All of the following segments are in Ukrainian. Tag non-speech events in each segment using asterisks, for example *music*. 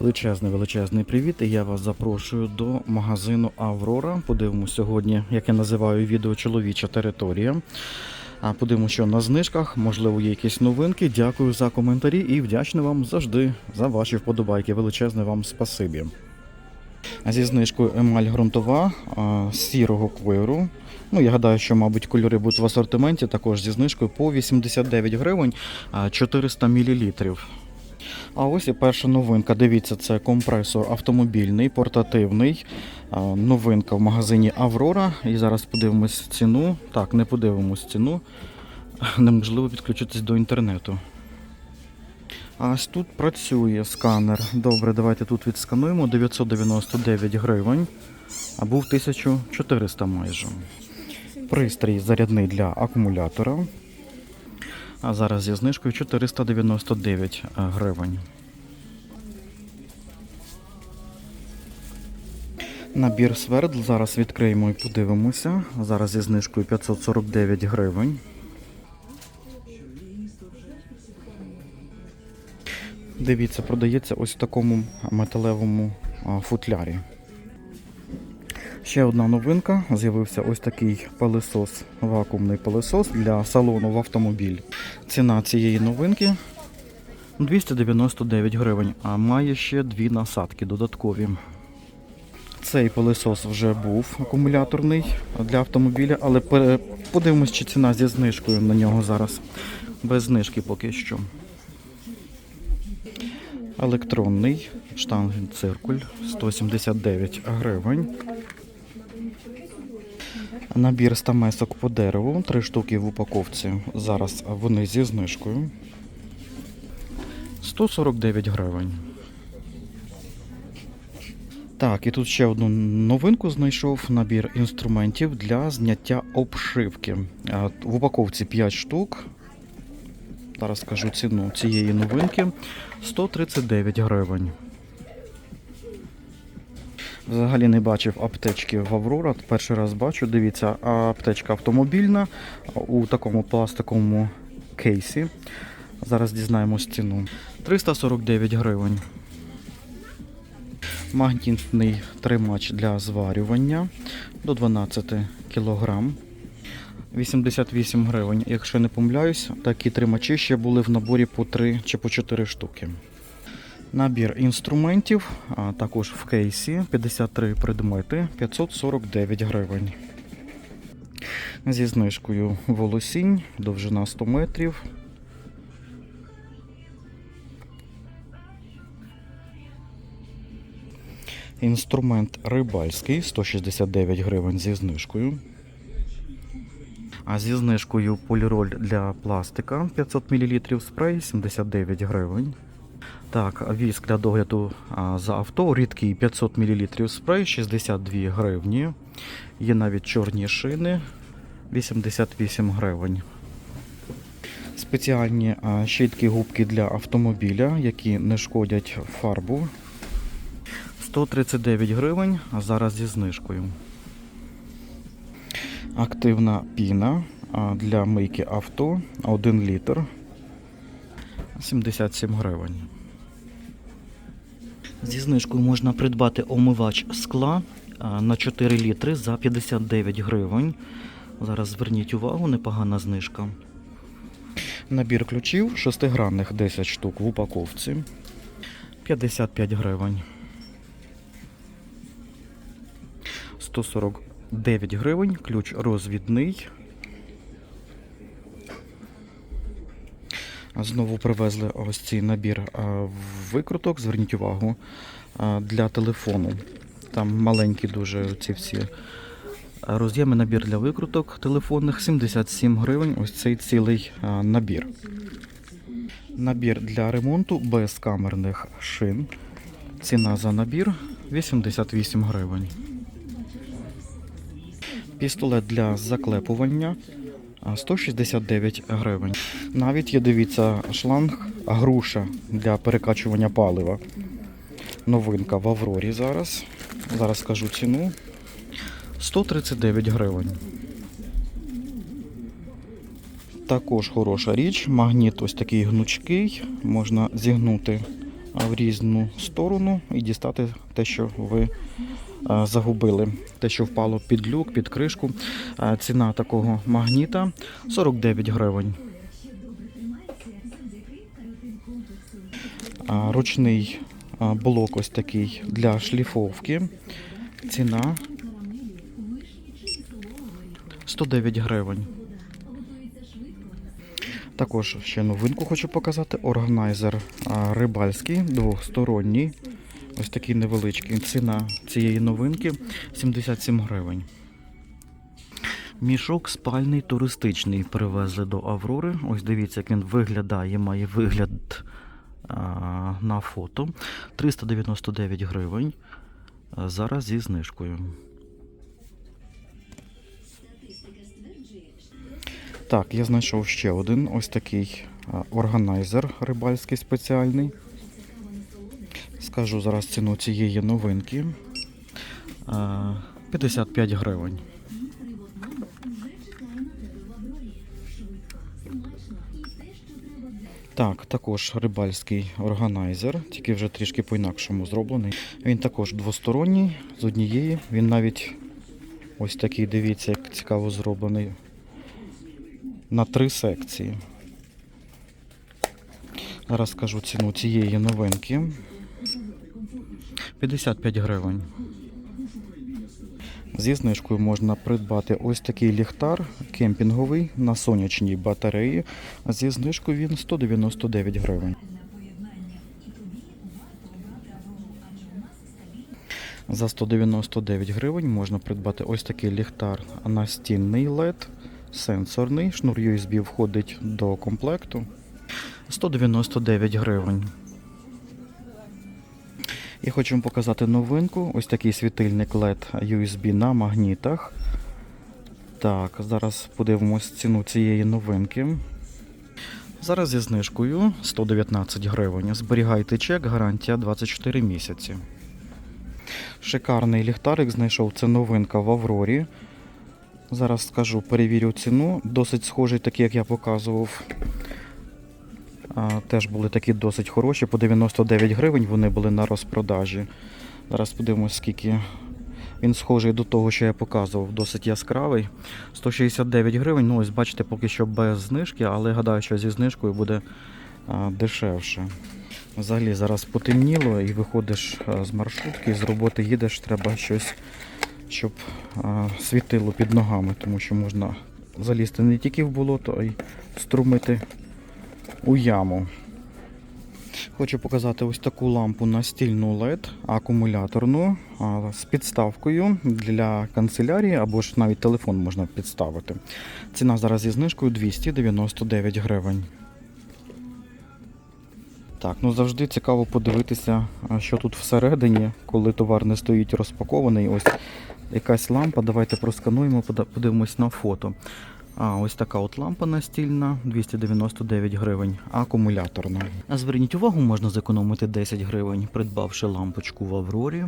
Величезний величезний привіт. І я вас запрошую до магазину Аврора. Подивимось сьогодні, як я називаю відео чоловіча територія. А подивимося, що на знижках, можливо, є якісь новинки. Дякую за коментарі і вдячний вам завжди за ваші вподобайки. Величезне вам спасибі. Зі знижкою емаль ґрунтова а, сірого квиру. Ну, я гадаю, що, мабуть, кольори будуть в асортименті, також зі знижкою по 89 гривень 400 мл. А ось і перша новинка. Дивіться, це компресор автомобільний, портативний. Новинка в магазині Аврора. І зараз подивимось ціну. Так, не подивимось ціну. *laughs* Неможливо підключитись до інтернету. Ось тут працює сканер. Добре, давайте тут відскануємо 999 гривень, а був 1400 майже. Пристрій зарядний для акумулятора. А зараз зі знижкою 499 гривень. Набір свердл зараз відкриємо і подивимося. Зараз зі знижкою 549 гривень. Дивіться, продається ось в такому металевому футлярі. Ще одна новинка. З'явився ось такий пилесос, вакуумний пилесос для салону в автомобіль. Ціна цієї новинки 299 гривень, а має ще дві насадки додаткові. Цей пилесос вже був акумуляторний для автомобіля, але подивимось, чи ціна зі знижкою на нього зараз. Без знижки поки що. Електронний штангенциркуль 179 гривень. Набір стамесок по дереву, три штуки в упаковці. Зараз вони зі знижкою. 149 гривень. Так, і тут ще одну новинку знайшов набір інструментів для зняття обшивки. В упаковці 5 штук. Зараз скажу ціну цієї новинки 139 гривень. Взагалі не бачив аптечки в Аврора. Перший раз бачу. Дивіться, аптечка автомобільна у такому пластиковому кейсі. Зараз дізнаємось ціну. 349 гривень. Магнітний тримач для зварювання до 12 кг. 88 гривень. Якщо не помиляюсь, такі тримачі ще були в наборі по 3 чи по 4 штуки. Набір інструментів, а також в кейсі 53 предмети 549 гривень. Зі знижкою волосінь, довжина 100 метрів. Інструмент рибальський 169 гривень зі знижкою. А зі знижкою поліроль для пластика 500 мл спрей 79 гривень. Так, віск для догляду за авто, рідкий 500 мл спрей 62 гривні. Є навіть чорні шини 88 гривень. Спеціальні щітки губки для автомобіля, які не шкодять фарбу. 139 гривень, а зараз зі знижкою. Активна піна для мийки авто 1 літр 77 гривень. Зі знижкою можна придбати омивач скла на 4 літри за 59 гривень. Зараз зверніть увагу, непогана знижка. Набір ключів шестигранних 10 штук в упаковці 55 гривень. 149 гривень, ключ розвідний. Знову привезли ось цей набір викруток, зверніть увагу, для телефону. Там маленькі дуже ці всі роз'єми, набір для викруток телефонних 77 гривень. Ось цей цілий набір. Набір для ремонту без камерних шин. Ціна за набір 88 гривень. Пістолет для заклепування 169 гривень. Навіть є, дивіться, шланг груша для перекачування палива. Новинка в Аврорі зараз. Зараз скажу ціну. 139 гривень. Також хороша річ. Магніт ось такий гнучкий. Можна зігнути в різну сторону і дістати те, що ви загубили, те, що впало під люк, під кришку. Ціна такого магніта 49 гривень. Ручний блок ось такий для шліфовки. Ціна 109 гривень. Також ще новинку хочу показати. Органайзер рибальський, двосторонній. Ось такий невеличкий. Ціна цієї новинки 77 гривень. Мішок спальний туристичний привезли до Аврори. Ось дивіться, як він виглядає, має вигляд а, на фото. 399 гривень. Зараз зі знижкою. Так, я знайшов ще один ось такий органайзер рибальський спеціальний. Скажу зараз ціну цієї новинки. 55 гривень. Так, також рибальський органайзер, тільки вже трішки по-інакшому зроблений. Він також двосторонній, з однієї. Він навіть ось такий, дивіться, як цікаво зроблений. На три секції. Зараз скажу ціну цієї новинки. 55 гривень. Зі знижкою можна придбати ось такий ліхтар кемпінговий на сонячній батареї. Зі знижкою він 199 гривень. За 199 гривень можна придбати ось такий ліхтар настінний LED, сенсорний. Шнур USB входить до комплекту. 199 гривень. І хочу вам показати новинку. Ось такий світильник LED USB на магнітах. Так, зараз подивимось ціну цієї новинки. Зараз зі знижкою 119 гривень. Зберігайте чек, гарантія 24 місяці. Шикарний ліхтарик знайшов. Це новинка в Аврорі. Зараз скажу, перевірю ціну. Досить схожий, такий, як я показував. Теж були такі досить хороші. По 99 гривень вони були на розпродажі. Зараз подивимось, скільки він схожий до того, що я показував. Досить яскравий. 169 гривень. Ну, ось бачите, поки що без знижки, але гадаю, що зі знижкою буде дешевше. Взагалі зараз потемніло і виходиш з маршрутки, з роботи їдеш, треба щось, щоб світило під ногами, тому що можна залізти не тільки в болото, а й струмити у яму. Хочу показати ось таку лампу настільну LED акумуляторну з підставкою для канцелярії або ж навіть телефон можна підставити. Ціна зараз зі знижкою 299 гривень. Так, ну завжди цікаво подивитися, що тут всередині, коли товар не стоїть розпакований. Ось якась лампа. Давайте проскануємо, подивимось на фото. А, ось така от лампа настільна, 299 гривень, акумуляторна. А зверніть увагу, можна зекономити 10 гривень, придбавши лампочку в Аврорі.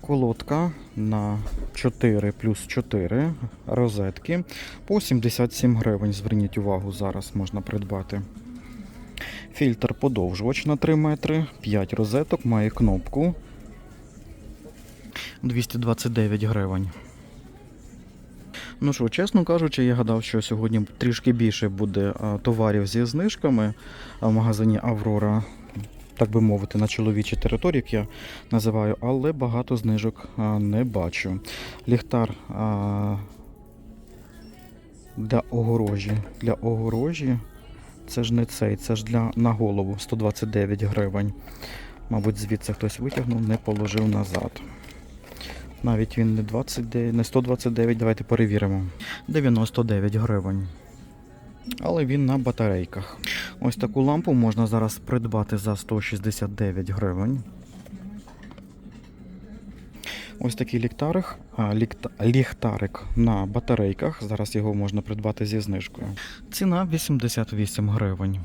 Колодка на 4 плюс 4 розетки по 77 гривень. Зверніть увагу, зараз можна придбати. Фільтр подовжувач на 3 метри, 5 розеток, має кнопку 229 гривень. Ну що, чесно кажучи, я гадав, що сьогодні трішки більше буде товарів зі знижками в магазині Аврора, так би мовити, на чоловічій території, як я називаю, але багато знижок не бачу. Ліхтар для огорожі. Для огорожі це ж не цей, це ж для на голову 129 гривень. Мабуть, звідси хтось витягнув, не положив назад. Навіть він не 29, не 129, давайте перевіримо. 99 гривень. Але він на батарейках. Ось таку лампу можна зараз придбати за 169 гривень. Ось такий ліхтарик, а, лікта- ліхтарик на батарейках. Зараз його можна придбати зі знижкою. Ціна 88 гривень.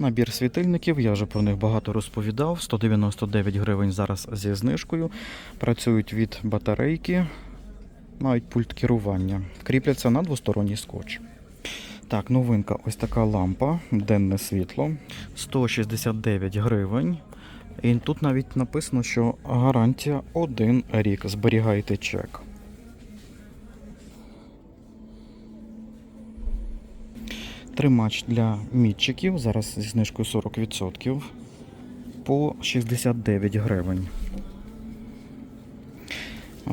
Набір світильників, я вже про них багато розповідав. 199 гривень зараз зі знижкою. Працюють від батарейки, мають пульт керування. Кріпляться на двосторонній скотч. Так, новинка, ось така лампа, денне світло, 169 гривень. І тут навіть написано, що гарантія один рік. Зберігайте чек. Тримач для мітчиків, зараз зі знижкою 40% по 69 гривень.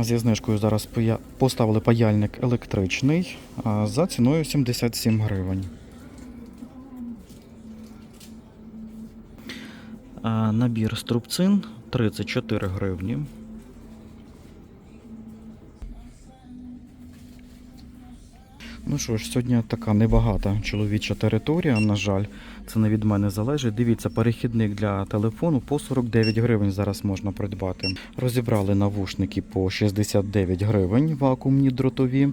Зі знижкою зараз поставили паяльник електричний за ціною 77 гривень. Набір струбцин 34 гривні. Ну що ж, сьогодні така небагата чоловіча територія, на жаль, це не від мене залежить. Дивіться, перехідник для телефону по 49 гривень зараз можна придбати. Розібрали навушники по 69 гривень, вакуумні дротові.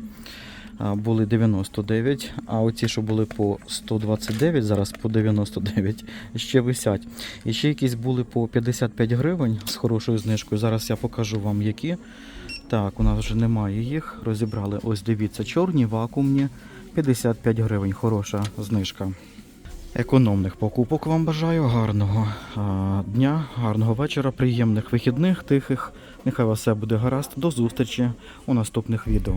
Були 99, а оці, що були по 129, зараз по 99 ще висять. І ще якісь були по 55 гривень з хорошою знижкою. Зараз я покажу вам які. Так, у нас вже немає їх. Розібрали. Ось дивіться, чорні, вакуумні, 55 гривень. Хороша знижка. Економних покупок вам бажаю, гарного а, дня, гарного вечора, приємних вихідних, тихих. Нехай вас все буде гаразд. До зустрічі у наступних відео.